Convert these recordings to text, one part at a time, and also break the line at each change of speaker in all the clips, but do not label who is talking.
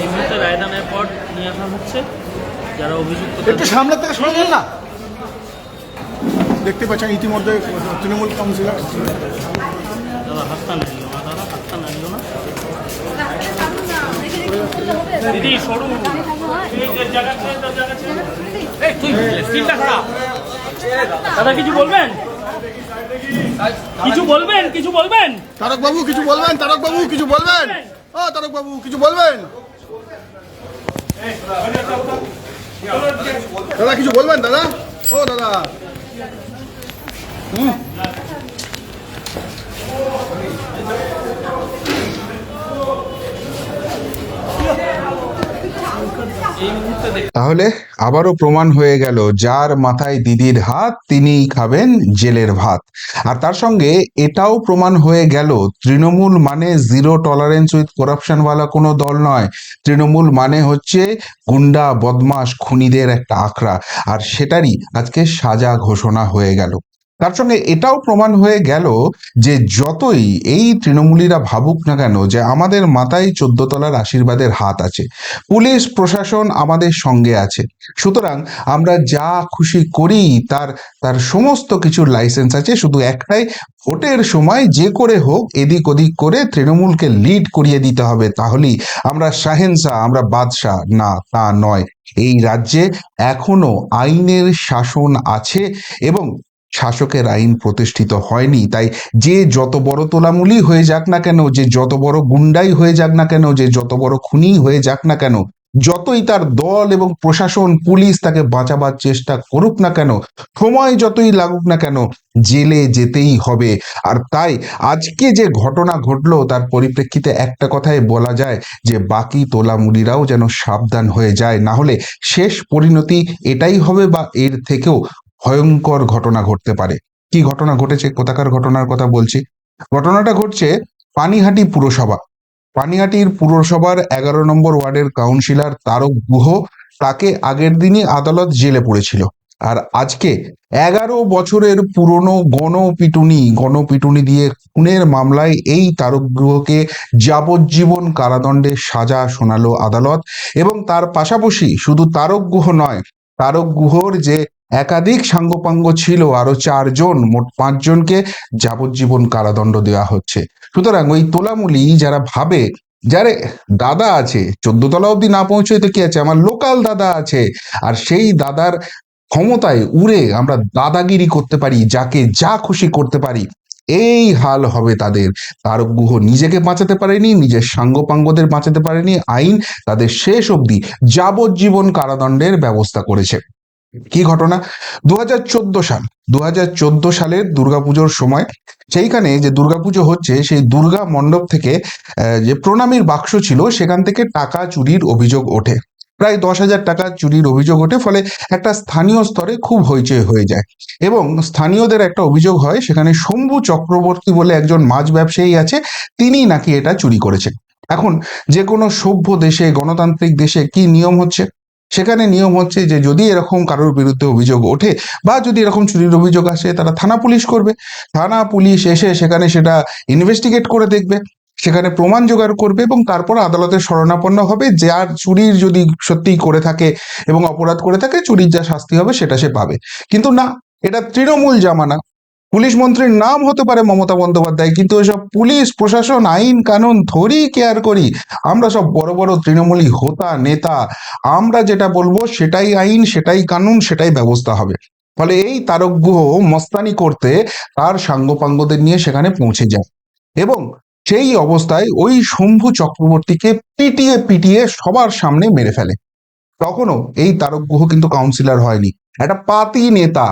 এই মুহূর্তে নিয়ে আসা হচ্ছে। যারা অভিযুক্ত
একটু সামনের থেকে সরে যান না। দেখতে পাচ্ছেন ইতিমধ্যে তৃণমূল কাউন্সিলর।
হাতটা না হাতটা না। সরু। দাদা কিছু বলবেন? কিছু বলবেন কিছু বলবেন?
তারক বাবু কিছু বলবেন তারক বাবু কিছু বলবেন? ও তারক বাবু কিছু বলবেন? দাদা, কিছু বলবেন, দাদা? ও, দাদা। হুম
এই মুহূর্তে দেখ
তাহলে আবারও প্রমাণ হয়ে গেল যার মাথায় দিদির হাত, তিনিই খাবেন জেলের ভাত। আর তার সঙ্গে এটাও প্রমাণ হয়ে গেল, তৃণমূল মানে জিরো টলারেন্স উইথ করাপশনওয়ালা কোনো দল নয়। তৃণমূল মানে হচ্ছে গুন্ডা বদমাস খুনিদের একটা আখড়া। আর সেটারই আজকে সাজা ঘোষণা হয়ে গেল। তার সঙ্গে এটাও প্রমাণ হয়ে গেল যে যতই এই তৃণমূলীরা ভাবুক না কেন যে আমাদের মাথায় চোদ্দ তলার আশীর্বাদের হাত আছে, পুলিশ, প্রশাসন আমাদের সঙ্গে আছে। সুতরাং আমরা যা খুশি করি তার তার সমস্ত কিছুর লাইসেন্স আছে, শুধু একটাই, ভোটের সময় যে করে হোক, এদিক ওদিক করে তৃণমূলকে লিড করিয়ে দিতে হবে, তাহলেই আমরা শাহেনশাহ, আমরা বাদশাহ। না, তা নয়। এই রাজ্যে এখনও আইনের শাসন আছে এবং শাসকের আইন প্রতিষ্ঠিত হয়নি। তাই যে যত বড় তোলামুলি হয়ে যাক না কেন, যে যত বড় গুন্ডাই হয়ে যাক না কেন, যে যত বড় খুনি হয়ে যাক না কেন, যতই তার দল এবং প্রশাসন, পুলিশ তাকে বাঁচাবার চেষ্টা করুক না কেন, সময় যতই লাগুক না কেন, জেলে যেতেই হবে। আর তাই আজকে যে ঘটনা ঘটলো, তার পরিপ্রেক্ষিতে একটা কথাই বলা যায় যে, বাকি তোলামুলিরাও যেন সাবধান হয়ে যায়। না হলে শেষ পরিণতি এটাই হবে বা এর থেকেও ভয়ঙ্কর ঘটনা ঘটতে পারে। কি ঘটনা ঘটেছে? কোথাকার ঘটনার কথা বলছি? ঘটনাটা ঘটছে পানিহাটি পুরসভা। পানিহাটির পুরসভার এগারো নম্বর ওয়ার্ডের কাউন্সিলর তারক গুহ তাকে আগের দিনই আদালত জেলে পড়েছিল। আর আজকে এগারো বছরের পুরনো গণপিটুনি গণপিটুনি দিয়ে খুনের মামলায় এই তারক গুহকে যাবজ্জীবন কারাদণ্ডের সাজা শোনালো আদালত এবং তার পাশাপাশি শুধু তারক গুহ নয়, তারক গুহর যে একাধিক সাঙ্গপাঙ্গ ছিল, আরও চারজন, মোট পাঁচজনকে যাবজ্জীবন কারাদণ্ড দেওয়া হচ্ছে। সুতরাং ওই তোলামুলি যারা ভাবে, যারে দাদা আছে চোদ্দ তলা অব্দি না পৌঁছয় তো কি আছে? আমার লোকাল দাদা আছে। আর সেই দাদার ক্ষমতায় উড়ে আমরা দাদাগিরি করতে পারি, যাকে যা খুশি করতে পারি। এই হাল হবে তাদের। তার গুহ নিজেকে বাঁচাতে পারেনি, নিজের সাঙ্গপাঙ্গদের বাঁচাতে পারেনি। আইন তাদের শেষ অবধি যাবজ্জীবন কারাদণ্ডের ব্যবস্থা করেছে। কি ঘটনা? দু হাজার চোদ্দ সাল দু হাজার চোদ্দ সালের দুর্গাপুজোর সময় সেইখানে যে দুর্গাপুজো হচ্ছে, সেই দুর্গা মণ্ডপ থেকে যে প্রণামীর বাক্স ছিল, সেখান থেকে টাকা চুরির অভিযোগ ওঠে। প্রায় দশ হাজার টাকা চুরির অভিযোগ ওঠে, ফলে একটা স্থানীয় স্তরে খুব হইচই হয়ে যায়। এবং স্থানীয়দের একটা অভিযোগ হয়, সেখানে শম্ভু চক্রবর্তী বলে একজন মাছ ব্যবসায়ী আছে, তিনি নাকি এটা চুরি করেছেন। এখন যে কোনো সভ্য দেশে, গণতান্ত্রিক দেশে কি নিয়ম হচ্ছে? সেখানে নিয়ম হচ্ছে যে যদি এরকম কারোর বিরুদ্ধে অভিযোগ ওঠে বা যদি এরকম চুরির অভিযোগ আসে, তারা থানা পুলিশ করবে। থানা পুলিশ এসে সেখানে সেটা ইনভেস্টিগেট করে দেখবে, সেখানে প্রমাণ জোগাড় করবে এবং তারপর আদালতের শরণাপন্ন হবে। যার চুরির যদি সত্যিই করে থাকে এবং অপরাধ করে থাকে, চুরির যা শাস্তি হবে সেটা সে পাবে। কিন্তু না, এটা তৃণমূল জামানা। পুলিশ মন্ত্রীর নাম হতে পারে মমতা বন্দ্যোপাধ্যায়, কিন্তু এসব পুলিশ, প্রশাসন, আইন, কানুন ধরি কেয়ার করি। আমরা সব বড় বড় তৃণমূলী হোতা, নেতা, আমরা যেটা বলব সেটাই আইন, সেটাই কানুন, সেটাই ব্যবস্থা হবে। ফলে এই তারক গুহ মস্তানি করতে তার সাঙ্গপাঙ্গদের নিয়ে সেখানে পৌঁছে যায়। এবং সেই অবস্থায় ওই শম্ভু চক্রবর্তীকে পিটিয়ে পিটিয়ে সবার সামনে মেরে ফেলে। তখনও এই তারক গুহ কিন্তু কাউন্সিলর হয়নি। একটা পাতি নেতা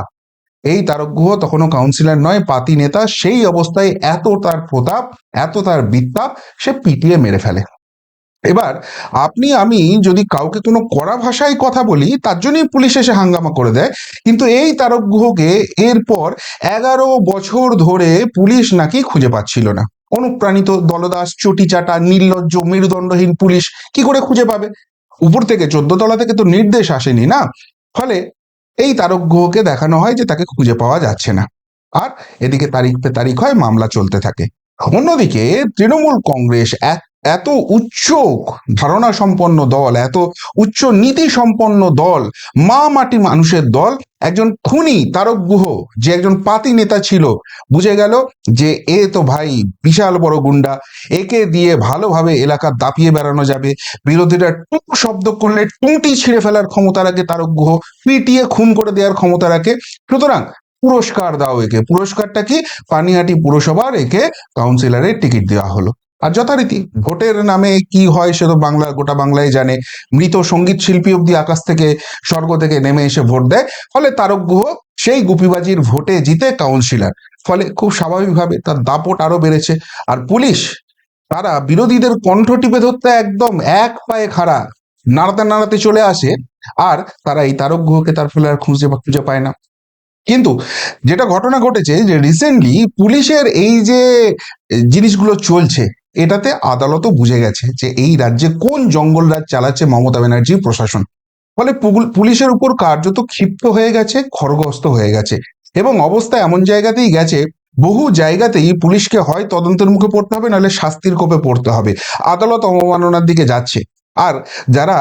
এই তারক গুহ তখনও কাউন্সিলর নয়, পাতি নেতা, সেই অবস্থায় এত তার প্রতাপ, এত তার বিত্তাপ সে পিটিয়ে মেরে ফেলে। এবার আপনি, আমি যদি কাউকে কোনো কড়া ভাষায় কথা বলি, তার জন্যই পুলিশ এসে হাঙ্গামা করে দেয়। কিন্তু এই তারক গুহকে এরপর এগারো বছর ধরে পুলিশ নাকি খুঁজে পাচ্ছিল না। অনুপ্রাণিত দলদাস, চটিচাটা, নির্লজ্জ, মেরুদণ্ডহীন পুলিশ কি করে খুঁজে পাবে? উপর থেকে চোদ্দ তলা থেকে তো নির্দেশ আসেনি না? ফলে এই তারক গ্রহকে দেখানো হয় যে তাকে খুঁজে পাওয়া যাচ্ছে না। আর এদিকে তারিখ পে তারিখ হয় মামলা চলতে থাকে। অন্যদিকে তৃণমূল কংগ্রেস এক এত উচ্চ ধারণা সম্পন্ন দল, এত উচ্চ নীতি সম্পন্ন দল, মা মাটি মানুষের দল, একজন খুনি তারক গুহ, যে একজন পাতি নেতা ছিল, বুঝে গেল যে এ তো ভাই বিশাল বড় গুন্ডা, একে দিয়ে ভালোভাবে এলাকা দাপিয়ে বেড়ানো যাবে। বিরোধীরা টুক শব্দ করলে টুঁটি ছিঁড়ে ফেলার ক্ষমতা রাখে তারক গুহ, পিটিয়ে খুন করে দেওয়ার ক্ষমতা রাখে। সুতরাং পুরস্কার দাও একে। পুরস্কারটা কি? পানিহাটি পুরসভার একে কাউন্সিলরের টিকিট দেওয়া হলো। আর যথারীতি ভোটের নামে কি হয় সে তো বাংলা, গোটা বাংলায় জানে। মৃত সংগীত শিল্পী অব্দি আকাশ থেকে স্বর্গ থেকে নেমে এসে ভোট দেয়। ফলে তারক গুহ সেই গুপিবাজির ভোটে জিতে কাউন্সিলর। ফলে খুব স্বাভাবিকভাবে তার দাপট আরও বেড়েছে। আর পুলিশ, তারা বিরোধীদের কণ্ঠ টিপে ধরতে একদম এক পায়ে খাড়া। নাড়াতে নাড়াতে চলে আসে আর তারা এই তারক গুহকে তার ফলে আর খুঁজে বা খুঁজে পায় না। কিন্তু যেটা ঘটনা ঘটেছে যে রিসেন্টলি পুলিশের এই যে জিনিসগুলো চলছে এটাতে আদালতও বুঝে গেছে যে এই রাজ্যে কোন জঙ্গল রাজ চালাচ্ছে মমতা ব্যানার্জি প্রশাসন। ফলে পুলিশের উপর কার্যত ক্ষিপ্ত হয়ে গেছে খড়গস্ত হয়ে গেছে এবং অবস্থা এমন জায়গাতেই গেছে, বহু জায়গাতেই পুলিশকে হয় তদন্তের মুখে পড়তে হবে, নাহলে শাস্তির কোপে পড়তে হবে। আদালত অবমাননার দিকে যাচ্ছে। আর যারা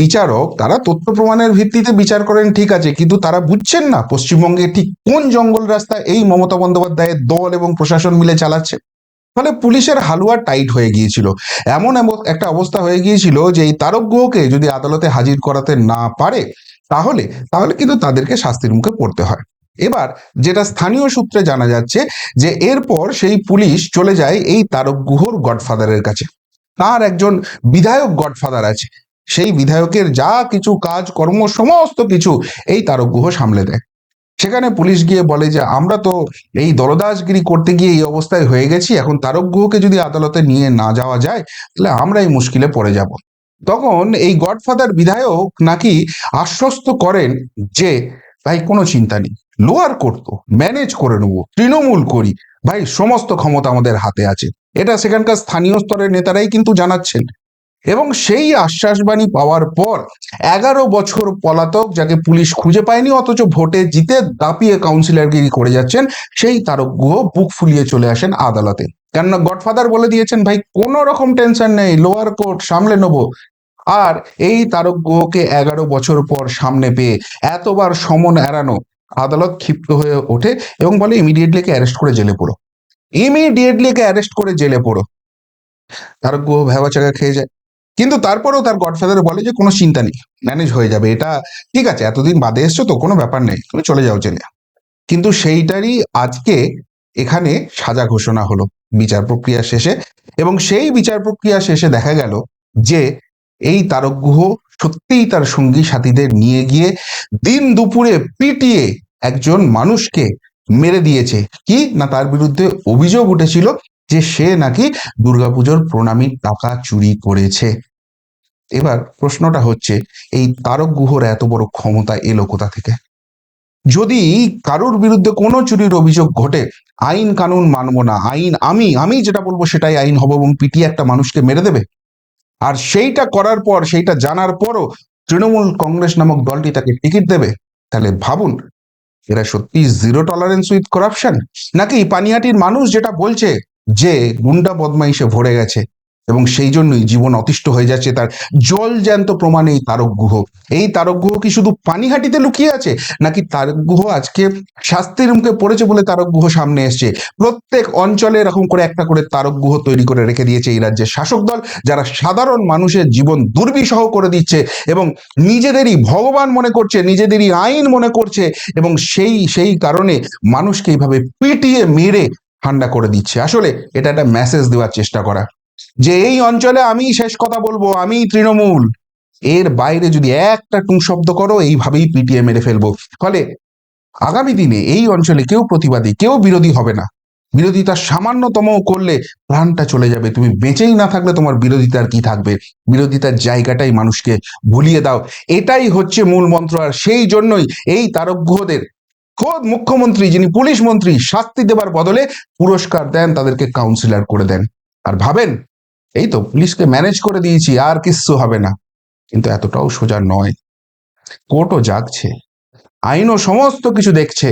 বিচারক, তারা তথ্য প্রমাণের ভিত্তিতে বিচার করেন, ঠিক আছে, কিন্তু তারা বুঝছেন না পশ্চিমবঙ্গে ঠিক কোন জঙ্গল রাস্তা এই মমতা বন্দ্যোপাধ্যায়ের দল এবং প্রশাসন মিলে চালাচ্ছে। ফলে পুলিশের হালুয়া টাইট হয়ে গিয়েছিল। এমন একটা অবস্থা হয়ে গিয়েছিল যে এই তারক গুহকে যদি আদালতে হাজির করাতে না পারে, তাহলে তাহলে কিন্তু তাদেরকে শাস্তির মুখে পড়তে হয়। এবার যেটা স্থানীয় সূত্রে জানা যাচ্ছে যে এরপর সেই পুলিশ চলে যায় এই তারক গুহর গডফাদারের কাছে। তার একজন বিধায়ক গডফাদার আছে। সেই বিধায়কের যা কিছু কাজ, কর্ম, সমস্ত কিছু এই তারক গুহ সামলে দেয়। সেখানে পুলিশ গিয়ে বলে যে, আমরা তো এই দলদাসগিরি করতে গিয়ে এই অবস্থায় হয়ে গেছি, এখন তারক গুহকে যদি আদালতে নিয়ে না যাওয়া যায়, তাহলে আমরা এই মুশকিলে পড়ে যাব। তখন এই গডফাদার বিধায়ক নাকি আশ্বস্ত করেন যে, ভাই, কোনো চিন্তা নেই, লোয়ার করতো ম্যানেজ করে নেব, তৃণমূল করি, ভাই, সমস্ত ক্ষমতা আমাদের হাতে আছে। এটা সেখানকার স্থানীয় স্তরের নেতারাই কিন্তু জানাচ্ছেন। এবং সেই আশ্বাসবাণী পাওয়ার পর এগারো বছর পলাতক যাকে পুলিশ খুঁজে পায়নি, অথচ ভোটে জিতে দাপিয়ে কাউন্সিলরগিরি করে যাচ্ছেন, সেই তারক গুহ বুক ফুলিয়ে চলে আসেন আদালতে। কেননা গডফাদার বলে দিয়েছেন, ভাই, কোনো রকম টেনশন নেই, লোয়ার কোর্ট সামলে নেব। আর এই তারক গুহকে এগারো বছর পর সামনে পেয়ে এতবার সমন এড়ানো আদালত ক্ষিপ্ত হয়ে ওঠে এবং বলে ইমিডিয়েটলি কে অ্যারেস্ট করে জেলে পড়ো। ইমিডিয়েটলি কে অ্যারেস্ট করে জেলে পড়ো। তারক গুহ ভেবা চাকা খেয়ে যায়। কিন্তু তারপরেও তার গডফাদার বলে যে, কোনো চিন্তা নেই ম্যানেজ হয়ে যাবে, এটা ঠিক আছে, এতদিন বাদে এসছো তো, কোনো ব্যাপার নেই, তুমি চলে যাও জেলে। কিন্তু সেইটারই আজকে এখানে সাজা ঘোষণা হলো বিচার প্রক্রিয়া শেষে এবং সেই বিচার প্রক্রিয়া শেষে দেখা গেল যে, এই তারক গুহ সত্যিই তার সঙ্গী সাথীদের নিয়ে গিয়ে দিন দুপুরে পিটিয়ে একজন মানুষকে মেরে দিয়েছে। কি? না তার বিরুদ্ধে অভিযোগ উঠেছিল যে সে নাকি দুর্গাপুজোর প্রণামীর টাকা চুরি করেছে। এবার প্রশ্নটা হচ্ছে, এই তারক গুহর এত বড় ক্ষমতা এলো কোথা থেকে? যদি কারোর বিরুদ্ধে কোনো চুরির অভিযোগ ঘটে, আইন কানুন মানবো না, আইন আমি আমি যেটা বলব সেটাই আইন হবে এবং পিটিয়ে একটা মানুষকে মেরে দেবে। আর সেইটা করার পর, সেইটা জানার পরও তৃণমূল কংগ্রেস নামক দলটি তাকে টিকিট দেবে। তাহলে ভাবুন, এরা সত্যি জিরো টলারেন্স উইথ করাপশন নাকি পানিহাটির মানুষ যেটা বলছে যে, গুন্ডা বদমাইশে ভরে গেছে এবং সেই জন্যই জীবন অতিষ্ঠ হয়ে যাচ্ছে তার জল জ্যান্ত প্রমাণ এই তারক গুহ। এই তারক গুহ কি শুধু পানিহাটিতে লুকিয়ে আছে? নাকি তারক গুহ আজকে শাস্তির মুখে পড়েছে বলে তারক গুহ সামনে এসছে? প্রত্যেক অঞ্চলে এরকম করে একটা করে তারক গুহ তৈরি করে রেখে দিয়েছে এই রাজ্যের শাসক দল, যারা সাধারণ মানুষের জীবন দুর্বিষহ করে দিচ্ছে এবং নিজেদেরই ভগবান মনে করছে, নিজেদেরই আইন মনে করছে এবং সেই সেই কারণে মানুষকে এইভাবে পিটিয়ে মেরে ঠান্ডা করে দিচ্ছে। আসলে এটা একটা মেসেজ দেওয়ার চেষ্টা করা। যে এই অঞ্চলে আমি শেষ কথা বলব আমি তৃণমূল। এর বাইরে যদি একটা টুং শব্দ করো, এইভাবেই পিটিয়ে মেরে ফেলব। ফলে আগামী দিনে এই অঞ্চলে কেউ প্রতিবাদী, কেউ বিরোধী হবে না। বিরোধিতা সামান্যতম করলে প্রাণটা চলে যাবে। তুমি বেঁচেই না থাকলে তোমার বিরোধিতার কি থাকবে? বিরোধিতার জায়গাটাই মানুষকে ভুলিয়ে দাও। এটাই হচ্ছে মূল মন্ত্র, আর সেই জন্যই এই তারক গুহদের খোদ মুখ্যমন্ত্রী, যিনি পুলিশ মন্ত্রী, শাস্তি দেবার বদলে পুরস্কার দেন, তাদেরকে কাউন্সিলর করে দেন। আর ভাবেন এই তো পুলিশকে ম্যানেজ করে দিয়েছি, আর কিচ্ছু হবে না। কিন্তু এতটাও সোজা নয়। কোর্টও জাগছে। আইনও সমস্ত কিছু দেখছে।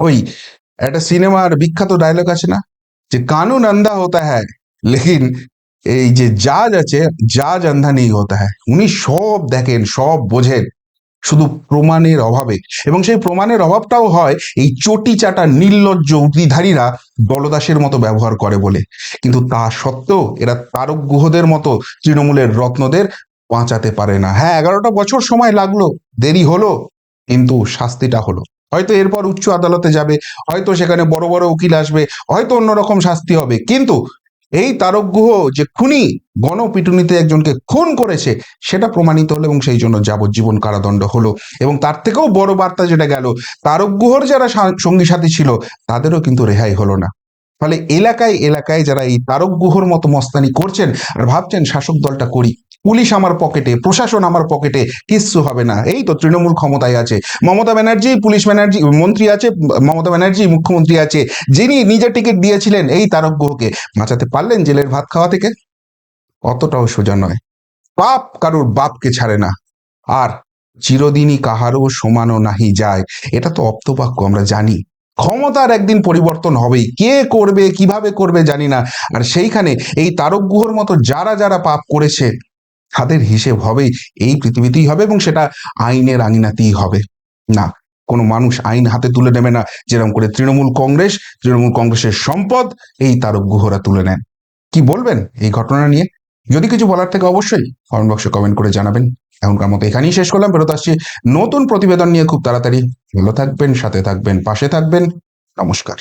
ওই একটা সিনেমার বিখ্যাত ডায়লগ আছে না? যে কানুন আন্ধা হতা হ্যায়, লেকিন এই যে জাজ আছে, জাজ আন্ধা নেই হতা হ্যায়, উনি সব দেখেন, সব বোঝেন। শুধু প্রমাণের অভাবে। এবং সেই প্রমাণের অভাবটাও হয় এই চটি চাটা নির্লজ্জ উদ্রিধারীরা দলদাসের মতো ব্যবহার করে বলে। কিন্তু তা সত্ত্বেও এরা তারক গুহদের মতো তৃণমূলের রত্নদের বাঁচাতে পারে না। হ্যাঁ এগারোটা বছর সময় লাগল, দেরি হলো, কিন্তু শাস্তিটা হলো। হয়তো এরপর উচ্চ আদালতে যাবে, হয়তো সেখানে বড় বড় উকিল আসবে, হয়তো অন্যরকম শাস্তি হবে। কিন্তু এই তারক গুহ যে খুনি গণপিটুনিতে একজনকে খুন করেছে, সেটা প্রমাণিত হলো এবং সেই জন্য যাবজ্জীবন কারাদণ্ড হলো। এবং তার থেকেও বড় বার্তা যেটা গেল তারক গুহর যারা সঙ্গী সাথী ছিল, তাদেরও কিন্তু রেহাই হলো না। ফলে এলাকায় এলাকায় যারা এই তারক গুহর মতো মস্তানি করছেন আর ভাবছেন শাসক দলটা করি পুলিশ আমার পকেটে, প্রশাসন আমার পকেটে, কিচ্ছু হবে না। এই তো তৃণমূল ক্ষমতায় আছে। মমতা ব্যানার্জি, পুলিশ ব্যানার্জি, মন্ত্রী আছে, মমতা ব্যানার্জি, মুখ্যমন্ত্রী আছে, যিনি নিজে টিকিট দিয়েছিলেন এই তারক বাঁচাতে পারলেন জেলের ভাত খাওয়া থেকে? অতটাও সোজা নয়। পাপ কারোর বাপকে ছাড়ে না। আর চিরদিনই কাহারও সমানও নাহি যায়। এটা তো অপ্তবাক্য, আমরা জানি। ক্ষমতার একদিন পরিবর্তন হবেই। কে করবে, কীভাবে করবে জানি না। আর সেইখানে এই তারক গুহর মতো যারা যারা পাপ করেছে তাদের হিসেব হবেই, এই পৃথিবীতেই হবে এবং সেটা আইনের আঙিনাতেই হবে। না, কোনো মানুষ আইন হাতে তুলে নেবে না। যেরকম করে তৃণমূল কংগ্রেস, তৃণমূল কংগ্রেসের সম্পদ, এই তারক গুহরা তুলে নেন। কি বলবেন এই ঘটনা নিয়ে? যদি কিছু বলার থেকে অবশ্যই কমেন্ট বক্সে কমেন্ট করে জানাবেন। এখনকার মতো এখানেই শেষ করলাম, ফেরত আসছি নতুন প্রতিবেদন নিয়ে খুব তাড়াতাড়ি। ভালো থাকবেন, সাথে থাকবেন, পাশে থাকবেন। নমস্কার।